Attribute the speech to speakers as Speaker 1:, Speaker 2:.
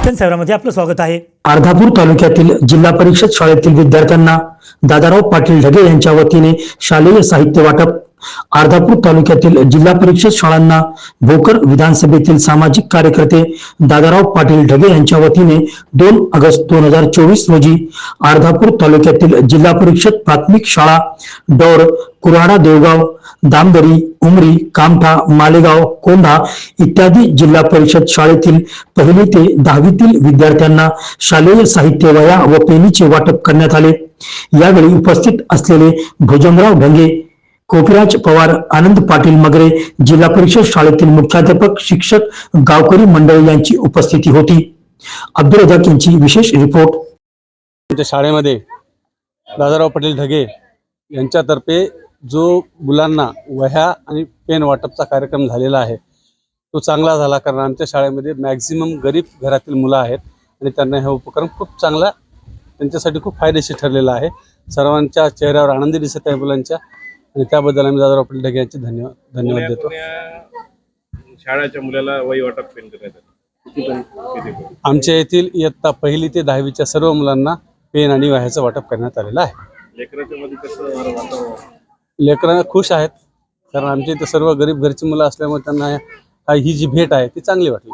Speaker 1: शिक्षण सेवामध्ये आपलं स्वागत आहे.
Speaker 2: अर्धापूर तालुक्यातील जिल्हा परिषद शाळेतील विद्यार्थ्यांना दादाराव पाटील ढगे यांच्या वतीने शालेय साहित्य वाटप अर्धापूर तालुक्यातील जिल्हा परिषद शाळांना भोकर विधानसभेतील सामाजिक कार्यकर्ते दादाराव पाटील ढगे यांच्या वतीने दोन ऑगस्ट दोन हजार चोवीस रोजी अर्धापूर तालुक्यातील जिल्हा परिषद प्राथमिक शाळा डोर कुराडा देवगाव दामदरी उमरी कामठा मालेगाव कोंढा इत्यादी जिल्हा परिषद शाळेतील पहिली ते दहावीतील विद्यार्थ्यांना शालेय साहित्य वया व पेनीचे वाटप करण्यात आले. यावेळी उपस्थित असलेले भुजंगराव ढंगे कोकिराज पवार आनंद पाटील मगरे जिल्हा परिषद शाळेतील मुख्याध्यापक शिक्षक गावकरी मंडळी यांची उपस्थिती होती. अब्दुल रजाक यांची विशेष रिपोर्ट.
Speaker 3: आमच्या शाळेमध्ये दादाराव पटेल ढगे यांच्यातर्फे जो मुलांना वह्या आणि पेन वाटपचा कार्यक्रम झालेला आहे तो चांगला झाला कारण आमच्या शाळेमध्ये मॅक्झिमम गरीब घरातील मुलं आहेत आणि त्यांना हे उपक्रम खूप चांगला त्यांच्यासाठी खूप फायदेशीर ठरलेला आहे. सर्वांच्या चेहऱ्यावर आनंदी दिसत आहे मुलांच्या. आणि त्याबद्दल आम्ही दादाराव पटेल ढगे यांचे धन्यवाद धन्यवाद देतो.
Speaker 4: शाळेच्या मुलाला वही वाटप पेन
Speaker 3: आमच्या येथील इयत्ता पहिली ते दहावीच्या सर्व मुलांना पेन आणि वह्याचं वाटप करण्यात आलेलं आहे.
Speaker 4: लेकराच्या मध्ये कसं वारं वातावरण?
Speaker 3: लेकरं खुश आहेत कारण आमच्या इथे सर्व गरीब घरची मुलं असल्यामुळे त्यांना ही जी भेट आहे ती चांगली वाटली.